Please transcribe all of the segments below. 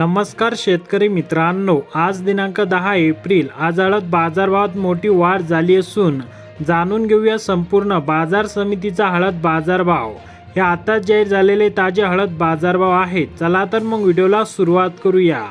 नमस्कार शेतकरी मित्रांनो आज दिनांक दहा एप्रिल आज हळद बाजारभावात मोठी वाढ झाली असून जाणून घेऊया संपूर्ण बाजार समितीचा हळद बाजारभाव. हे आताच जाहीर झालेले ताजे हळद बाजारभाव आहेत. चला तर मग व्हिडिओला सुरुवात करूया.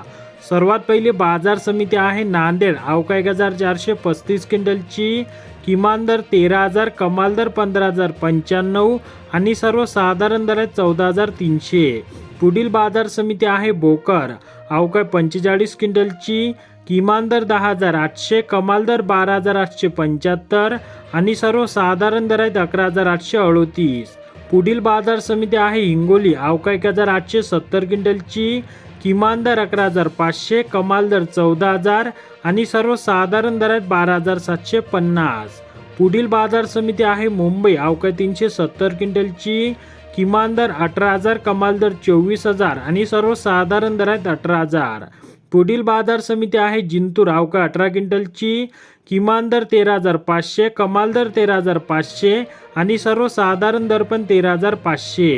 सर्वात पहिली बाजार समिती आहे नांदेड. अवका एक हजार चारशे पस्तीस क्विंटलची किमान दर तेरा हजार कमाल दर पंधरा हजार पंच्याण्णव आणि सर्वसाधारण दर आहे चौदा हजार तीनशे. पुढील बाजार समिती आहे बोकर. अवकाय पंचेचाळीस क्विंटलची किमान दर दहा हजार आठशे कमाल दर बारा हजार आठशे पंच्याहत्तर आणि सर्वसाधारण दर आहेत अकरा हजार आठशे अडोतीस. पुढील बाजार समिती आहे हिंगोली. अवका एक हजार आठशे सत्तर क्विंटलची किमान दर अकरा हजार पाचशे कमाल दर चौदा हजार आणि सर्वसाधारण दर आहेत बारा हजार सातशे पन्नास. पुढील बाजार समिती आहे मुंबई. अवका तीनशे सत्तर क्विंटलची किमान दर अठरा हजार कमाल दर चोवीस हजार आणि सर्वसाधारण दर आहेत अठरा हजार. पुढील बाजार समिती आहे जिंतूर. अवका अठरा क्विंटलची किमान दर तेरा हजार पाचशे कमाल दर तेरा हजार पाचशे आणि सर्वसाधारण दर पण तेरा हजार पाचशे.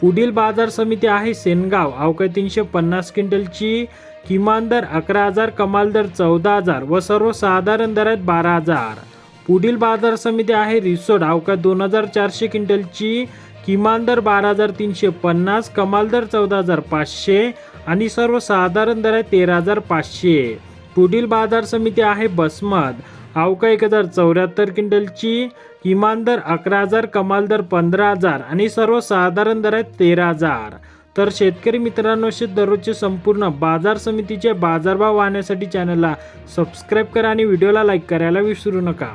पुढील बाजार समिती आहे सेनगाव. अवका तीनशे पन्नास क्विंटलची किमान दर अकरा हजार कमाल दर चौदा हजार व सर्वसाधारण दर आहेत बारा हजार. पुढील बाजार समिती आहे रिसोड. अवका दोन हजार चारशे क्विंटलची किमान दर बारा हजार तीनशे पन्नास कमाल दर चौदा हजार पाचशे आणि सर्वसाधारण दर आहे तेरा हजार पाचशे. पुढील बाजार समिती आहे बसमत अवका एक हजार चौऱ्याहत्तर क्विंटलची किमान दर अकरा हजार कमाल दर पंधरा हजार आणि सर्वसाधारण दर आहे तेरा हजार. तर शेतकरी मित्रांनो शेत दररोजचे संपूर्ण बाजार समितीचे बाजारभाव वाहण्यासाठी चॅनलला सबस्क्राईब करा आणि व्हिडिओला लाईक करायला विसरू नका.